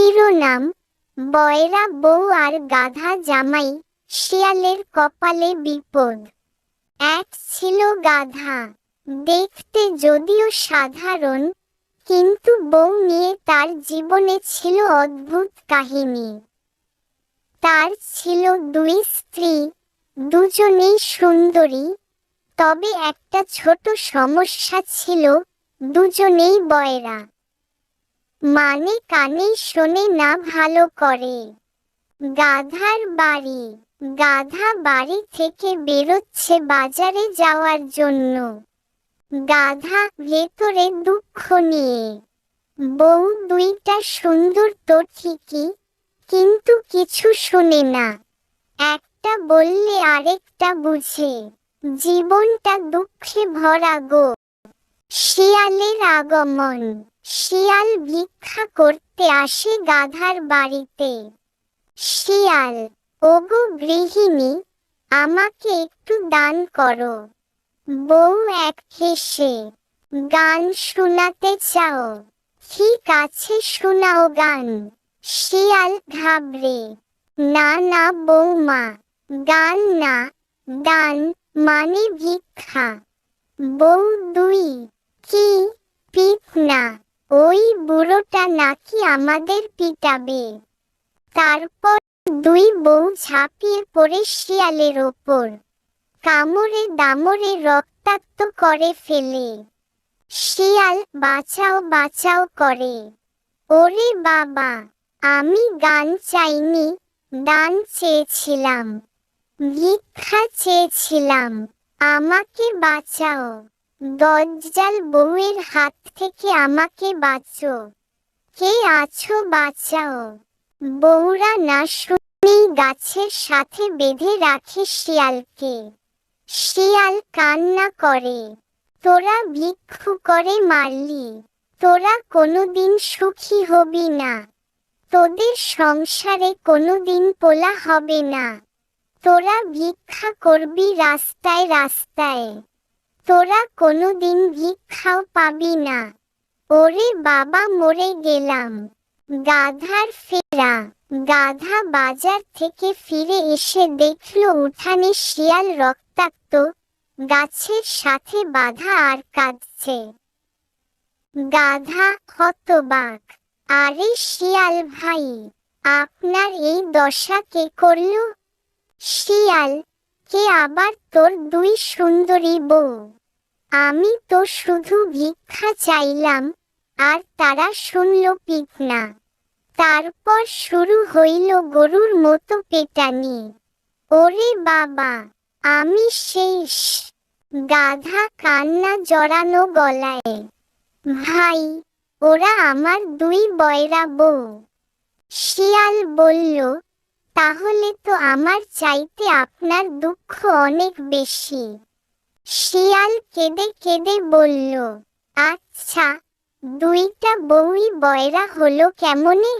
শিরোনাম, বয়রা বউ আর গাধা জামাই, শিয়ালের কপালে বিপদ। এক ছিল গাধা, দেখতে যদিও সাধারণ, কিন্তু বউ নিয়ে তার জীবনে ছিল অদ্ভুত কাহিনী। তার ছিল দুই স্ত্রী, দুজনেই সুন্দরী, তবে একটা ছোট সমস্যা ছিল দুজনেই বয়রা। মানে কানে শোনে না ভালো করে। গাধার বাড়ি, গাধা বাড়ি থেকে বেরোচ্ছে বাজারে যাওয়ার জন্য। গাধা ভেতরে দুঃখ নিয়ে। বউ দুইটা সুন্দর তো ঠিকই, কিন্তু কিছু শোনে না। একটা বললে আরেকটা বুঝে, জীবনটা দুঃখে ভরা গো। শিয়ালের আগমন। শিয়াল ভিক্ষা করতে আসে গাধার বাড়িতে। শিয়াল, ওগো গৃহিণী, আমাকে একটু দান করো। বউ এক হেসে, গান শোনাতে চাও। ঠিক আছে, শোনাও গান। শিয়াল ঘাবড়ে, না না, বৌমা, গান না, দান মানে ভিক্ষা। বউ দুই, কি পিট না। ওই বুড়োটা নাকি আমাদের পিটাবে। তারপর দুই বউ ঝাঁপিয়ে পড়ে শিয়ালের ওপর। কামড়ে দামড়ে রক্তাক্ত করে ফেলে। শিয়াল বাঁচাও বাঁচাও করে। ওরে বাবা, আমি গান চাইনি, দান চেয়েছিলাম। ভিক্ষা চেয়েছিলাম, আমাকে বাঁচাও। দজ্জাল বউয়ের হাত থেকে আমাকে বাঁচো কে আছো বাঁচাও। বউরা না শুনেই গাছের সাথে বেঁধে রাখে শিয়ালকে। শিয়াল কান্না করে, তোরা ভিক্ষু করে মারলি। তোরা কোনোদিন সুখী হবি না। তোদের সংসারে কোনোদিন পোলা হবে না। তোরা ভিক্ষা করবি রাস্তায় রাস্তায়। তোরা কোনোদিন ভিক্ষাও পাবি না। ওরে বাবা, মরে গেলাম। গাধার ফেরা। গাধা বাজার থেকে ফিরে এসে দেখল উঠানে শিয়াল রক্তাক্ত। গাছের সাথে বাধা আর কাঁদছে। গাধা হতবাক। আরে শিয়াল ভাই, আপনার এই দশা কে করল? শিয়াল, কে আবার তোর দুই সুন্দরী বউ? আমি তো শুধু ভিক্ষা চাইলাম, আর তারা শুনল পিকনা। তারপর শুরু হইল গরুর মতো পেটানি। ওরে বাবা, আমি শেষ। গাধা কান্না জড়ানো গলায়। ভাই, ওরা আমার দুই বয়রা বউ। শিয়াল বলল, তাহলে তো আমার চাইতে আপনার দুঃখ অনেক বেশি। শিয়াল কেঁদে কেঁদে বলল আচ্ছা দুইটা বউই বয়রা হলো কেমনে?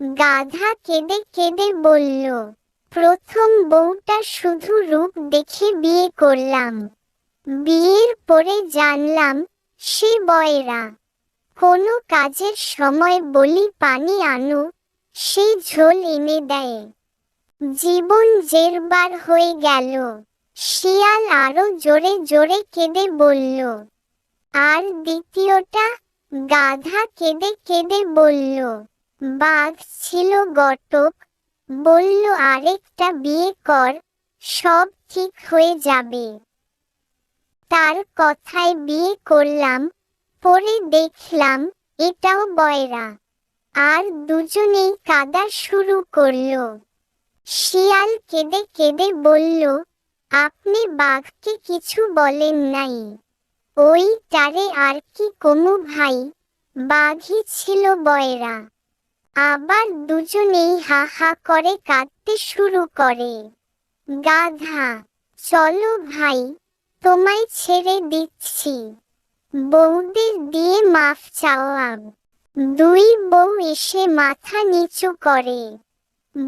গাধা কেঁদে কেঁদে বলল, প্রথম বউটা শুধু রূপ দেখে বিয়ে করলাম। বিয়ের পরে জানলাম সে বয়রা। কোনো কাজের সময় বলি পানি আনো সেই ঝোল এনে দেয়। জীবন জেরবার হয়ে গেল। শিয়াল আরও জোরে জোরে কেঁদে বলল, আর দ্বিতীয়টা? গাধা কেঁদে কেঁদে বলল, বাঘ ছিল গটক বলল, আরেকটা বিয়ে কর, সব ঠিক হয়ে যাবে। তার কথায় বিয়ে করলাম, পরে দেখলাম এটাও বয়রা। আর দুজনেই কাদা শুরু করল। শিয়াল কেঁদে কেঁদে বলল আপনি বাঘকে কিছু বলেন নাই। ওই তারে আর কি কমু ভাই বাঘই ছিল বয়রা। আবার দুজনেই হা হা করে কাঁদতে শুরু করে। গাধা, চলো ভাই, তোমায় ছেড়ে দিচ্ছি। বউদের দিয়ে মাফ চাওয়াম দুই বউ এসে মাথা নিচু করে।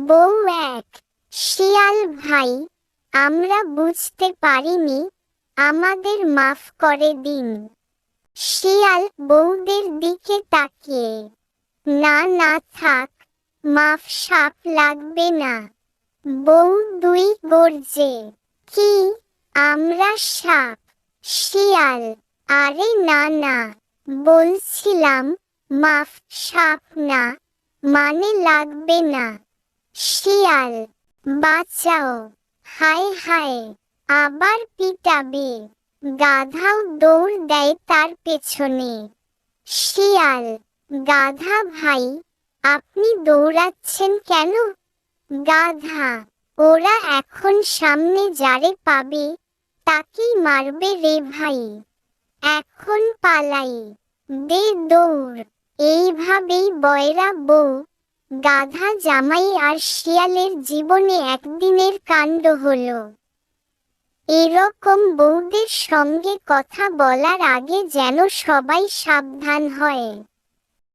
বউ এক, শিয়াল ভাই আমরা বুঝতে পারিনি, আমাদের মাফ করে দিন। শিয়াল বউদের দিকে তাকিয়ে, না না, থাক, মাফ সাপ লাগবে না। বউ দুই গর্জে, কি, আমরা সাপ, শিয়াল? আরে না না, বলছিলাম মাফ সাপ না মানে লাগবে না। শিয়াল, বাঁচাও। হায় হায়, আবার পিটাবে। গাধাও দৌড় দেয় তার পেছনে। শিয়াল, গাধা ভাই, আপনি দৌড়াচ্ছেন কেন? গাধা, ওরা এখন সামনে যারে পাবে, তাকেই মারবে রে ভাই। এখন পালাই, দে দৌড়, এইভাবেই বয়রা বউ গাধা জামাই আর শিয়ালের জীবনে একদিনের কাণ্ড হল। এরকম বউদের সঙ্গে কথা বলার আগে যেন সবাই সাবধান হয়।